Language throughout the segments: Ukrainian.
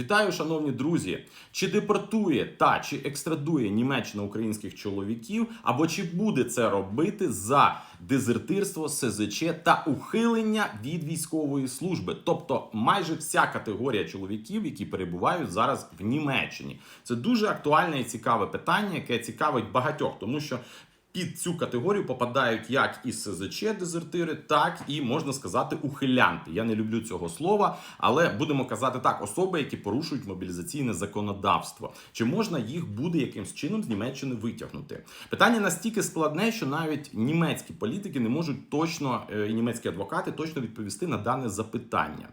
Вітаю, шановні друзі! Чи депортує та чи екстрадує Німеччина українських чоловіків, або чи буде це робити за дезертирство, СЗЧ та ухилення від військової служби? Тобто майже вся категорія чоловіків, які перебувають зараз в Німеччині. Це дуже актуальне і цікаве питання, яке цікавить багатьох, тому що. Під цю категорію попадають як і СЗЧ дезертири, так і можна сказати ухилянти. Я не люблю цього слова, але будемо казати так: особи, які порушують мобілізаційне законодавство. Чи можна їх буде якимсь чином з Німеччини витягнути? Питання настільки складне, що навіть німецькі політики не можуть точно е, і німецькі адвокати точно відповісти на дане запитання.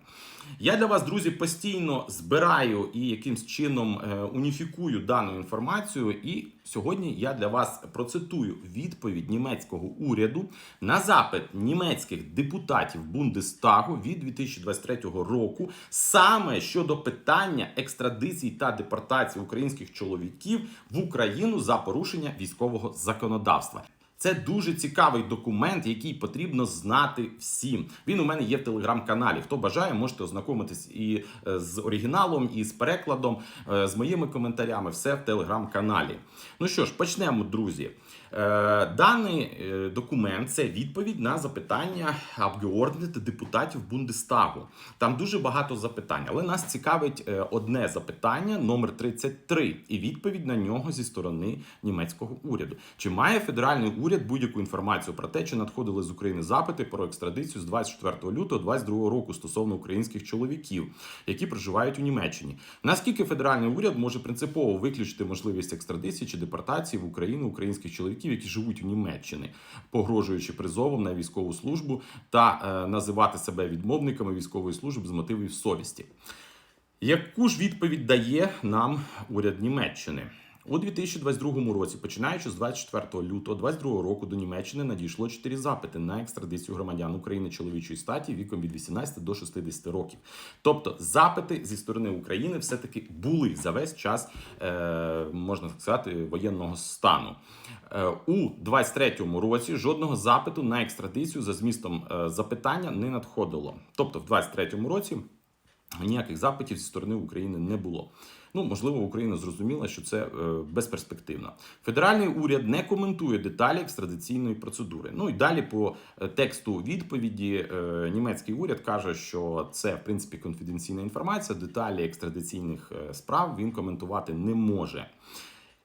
Я для вас, друзі, постійно збираю і якимсь чином е, уніфікую дану інформацію. І сьогодні я для вас процитую відповідь німецького уряду на запит німецьких депутатів Бундестагу від 2023 року, саме щодо питання екстрадиції та депортації українських чоловіків в Україну за порушення військового законодавства. Це дуже цікавий документ, який потрібно знати всім. Він у мене є в телеграм-каналі. Хто бажає, можете ознакомитись і е, з оригіналом, і з перекладом, е, з моїми коментарями. Все в телеграм-каналі. Ну що ж, почнемо, друзі. Е, Даний документ це відповідь на запитання Абгеорднет депутатів Бундестагу. Там дуже багато запитань, але нас цікавить одне запитання, номер 33, і відповідь на нього зі сторони німецького уряду. Чи має федеральний уряд будь-яку інформацію про те, чи надходили з України запити про екстрадицію з 24 лютого 2022 року стосовно українських чоловіків, які проживають у Німеччині? Наскільки федеральний уряд може принципово виключити можливість екстрадиції чи депортації в Україну українських чоловіків, які живуть у Німеччині, погрожуючи призовом на військову службу та е, називати себе відмовниками військової служби з мотивів совісті? Яку ж відповідь дає нам уряд Німеччини? У 2022 році, починаючи з 24 лютого 2022 року, до Німеччини надійшло 4 запити на екстрадицію громадян України чоловічої статі віком від 18 до 60 років. Тобто запити зі сторони України все-таки були за весь час, е, можна сказати, воєнного стану. Е, у 23 році жодного запиту на екстрадицію за змістом е, запитання не надходило. Тобто, в 23 році. Ніяких запитів зі сторони України не було. Ну, можливо, Україна зрозуміла, що це е, безперспективно. Федеральний уряд не коментує деталі екстрадиційної процедури. Ну і далі по е, тексту відповіді е, німецький уряд каже, що це в принципі конфіденційна інформація. Деталі екстрадиційних справ він коментувати не може.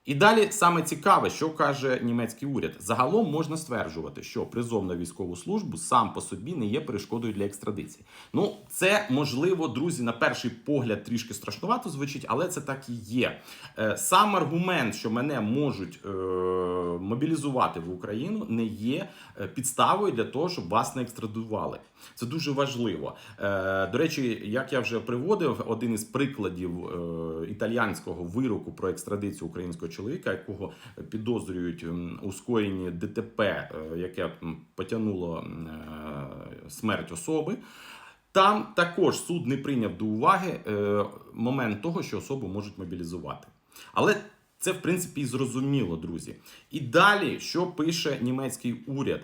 І далі саме цікаве, що каже німецький уряд. Загалом можна стверджувати, що призов на військову службу сам по собі не є перешкодою для екстрадиції. Ну, це можливо, друзі, на перший погляд трішки страшнувато звучить, але це так і є. Е, Сам аргумент, що мене можуть е, мобілізувати в Україну, не є е, підставою для того, щоб вас не екстрадували. Це дуже важливо. Е, До речі, як я вже приводив, один із прикладів е, італіянського вироку про екстрадицію українського чоловіка, якого підозрюють у скоєнні ДТП, е, яке потягнуло е, смерть особи. Там також суд не прийняв до уваги е, момент того, що особу можуть мобілізувати. Але це, в принципі, і зрозуміло, друзі. І далі, що пише німецький уряд?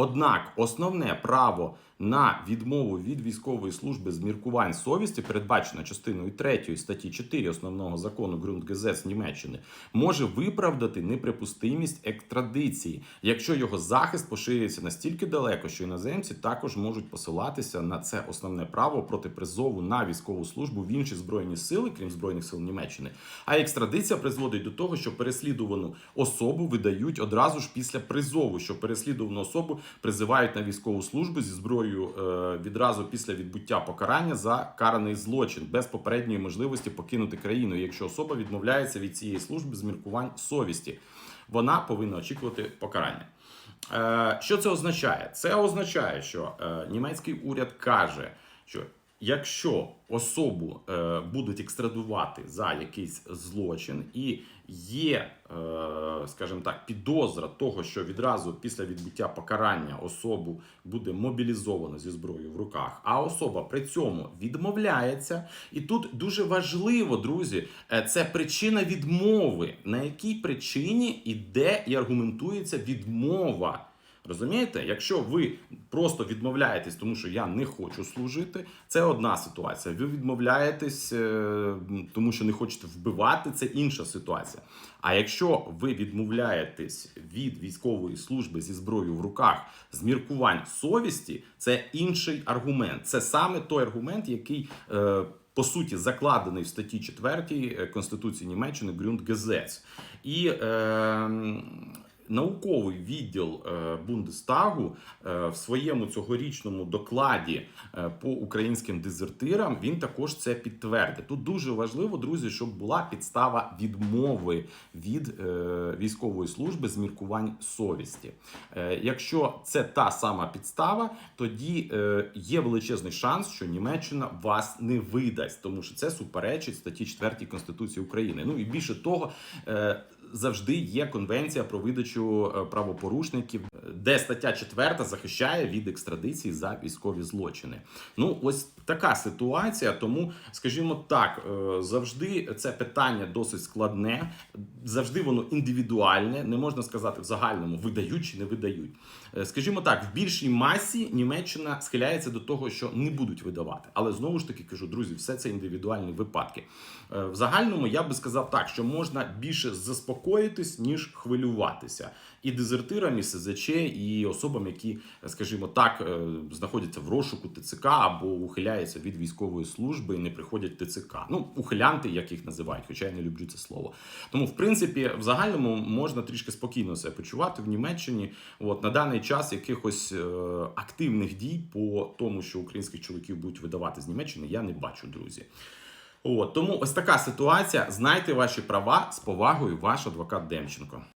Однак основне право на відмову від військової служби з міркувань совісті, передбачено частиною 3 статті 4 основного закону Grundgesetz Німеччини, може виправдати неприпустимість екстрадиції, якщо його захист поширюється настільки далеко, що іноземці також можуть посилатися на це основне право проти призову на військову службу в інші збройні сили, крім збройних сил Німеччини. А екстрадиція призводить до того, що переслідувану особу видають одразу ж після призову, що переслідувану особу призивають на військову службу зі зброєю е, відразу після відбуття покарання за караний злочин без попередньої можливості покинути країну, якщо особа відмовляється від цієї служби з міркувань совісті. Вона повинна очікувати покарання. Е, Що це означає? Це означає, що е, німецький уряд каже, що якщо особу е, будуть екстрадувати за якийсь злочин і є, е, скажімо так, підозра того, що відразу після відбуття покарання особу буде мобілізовано зі зброєю в руках, а особа при цьому відмовляється. І тут дуже важливо, друзі, е, це причина відмови, на якій причині іде і аргументується відмова. Розумієте, якщо ви просто відмовляєтесь, тому що я не хочу служити, це одна ситуація. Ви відмовляєтесь, е, тому що не хочете вбивати, це інша ситуація. А якщо ви відмовляєтесь від військової служби зі зброєю в руках з міркувань совісті, це інший аргумент. Це саме той аргумент, який. Е, по суті, закладений в статті 4 Конституції Німеччини Grundgesetz. І е, науковий відділ е, Бундестагу е, в своєму цьогорічному докладі е, по українським дезертирам він також це підтвердив. Тут дуже важливо, друзі, щоб була підстава відмови від військової служби з міркувань совісті. Якщо це та сама підстава, тоді є величезний шанс, що Німеччина вас не видасть, тому що це суперечить статті 4 Конституції України. Ну і більше того. Е, Завжди є конвенція про видачу е, правопорушників, де стаття 4 захищає від екстрадиції за військові злочини. Ну, ось така ситуація. Тому, скажімо так, е, завжди це питання досить складне, завжди воно індивідуальне. Не можна сказати в загальному видають чи не видають. Е, Скажімо так, в більшій масі Німеччина схиляється до того, що не будуть видавати. Але знову ж таки кажу, друзі, все це індивідуальні випадки. Е, В загальному я би сказав так, що можна більше заспокоїтись, ніж хвилюватися. І дезертирам, і СЗЧ, і особам, які, скажімо так, е, знаходяться в розшуку ТЦК або ухиляються від військової служби і не приходять ТЦК. Ну, ухилянти, як їх називають, хоча я не люблю це слово. Тому, в принципі, в загальному можна трішки спокійно себе почувати в Німеччині. От на даний час якихось е, активних дій по тому, що українських чоловіків будуть видавати з Німеччини, я не бачу, друзі. От тому ось така ситуація. Знайте ваші права з повагою, ваш адвокат Демченко.